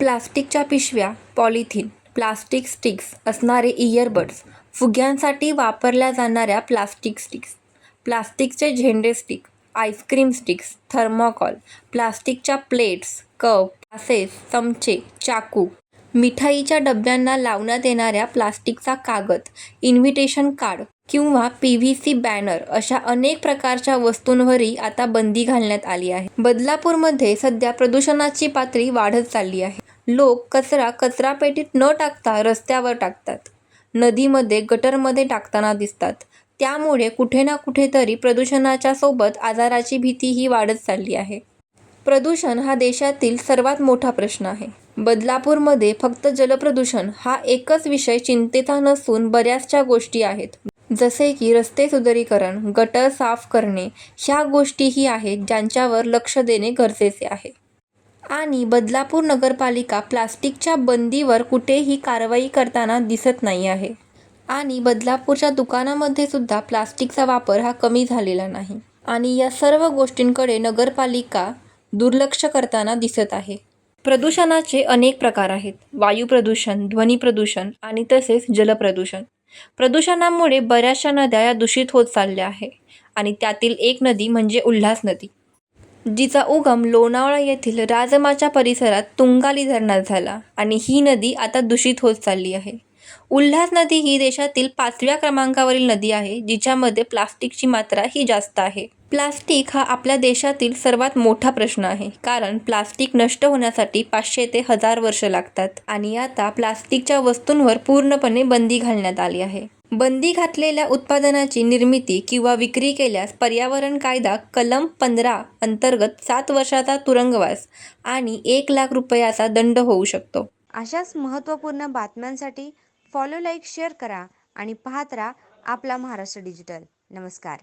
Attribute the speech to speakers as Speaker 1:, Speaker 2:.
Speaker 1: प्लास्टिकच्या पिशव्या polythene plastic sticks असणारे इयरबड्स फुग्यांसाठी वापरल्या जाणाऱ्या प्लास्टिक स्टिक्स. प्लास्टिकचे झेंडे stick ice cream sticks thermocol प्लास्टिकच्या प्लेट्स कप ग्लासेस चमचे चाकू मिठाईच्या डब्यांना लावण्यात येणाऱ्या प्लास्टिकचा कागद इन्व्हिटेशन कार्ड किंवा पी व्ही सी बॅनर अशा अनेक प्रकारच्या वस्तूंवरही आता बंदी घालण्यात आली आहे. बदलापूरमध्ये सध्या प्रदूषणाची पातळी वाढत चालली आहे. लोक कचरा कचरापेटीत न टाकता रस्त्यावर टाकतात. नदीमध्ये गटरमध्ये टाकताना दिसतात. त्यामुळे कुठे ना कुठेतरी प्रदूषणाच्या सोबत आजाराची भीतीही वाढत चालली आहे. प्रदूषण हा देशातील सर्वात मोठा प्रश्न आहे. बदलापूरमध्ये फक्त जलप्रदूषण हा एकच विषय चिंतेचा नसून बऱ्याचशा गोष्टी आहेत. जसे की रस्ते सुधारीकरण गटर साफ करणे ह्या गोष्टीही आहेत ज्यांच्यावर लक्ष देणे गरजेचे आहे. आणि बदलापूर नगरपालिका प्लास्टिकच्या बंदीवर कुठेही कारवाई करताना दिसत नाही आहे. आणि बदलापूरच्या दुकानामध्ये सुद्धा प्लास्टिकचा वापर हा कमी झालेला नाही. आणि या सर्व गोष्टींकडे नगरपालिका दुर्लक्ष करताना दिसत आहे. प्रदूषणाचे अनेक प्रकार आहेत. वायू प्रदूषण ध्वनी प्रदूषण आणि तसेच जलप्रदूषण प्रदूषणामुळे बऱ्याचशा नद्या या दूषित होत चालल्या आहे. आणि त्यातील एक नदी म्हणजे उल्हास नदी. जिचा उगम लोणावळा येथील राजमाच्या परिसरात तुंगाली धरणात झाला आणि ही नदी आता दूषित होत चालली आहे. उल्हास नदी ही देशातील पाचव्या क्रमांकावरील नदी आहे जिच्यामध्ये प्लास्टिकची मात्रा ही जास्त आहे. प्लास्टिक हा आपल्या देशातील सर्वात मोठा प्रश्न आहे कारण प्लास्टिक नष्ट होण्यासाठी पाचशे ते हजार वर्ष लागतात आणि आता प्लास्टिकच्या वस्तूंवर पूर्णपणे बंदी घालण्यात आली आहे. बंदी घातलेल्या उत्पादनाची निर्मिती किंवा विक्री केल्यास पर्यावरण कायदा कलम पंधरा अंतर्गत सात वर्षाचा तुरुंगवास आणि एक लाख रुपयाचा दंड होऊ शकतो.
Speaker 2: अशाच महत्त्वपूर्ण बातम्यांसाठी फॉलो लाईक शेअर करा आणि पाहत राहा आपला महाराष्ट्र डिजिटल नमस्कार.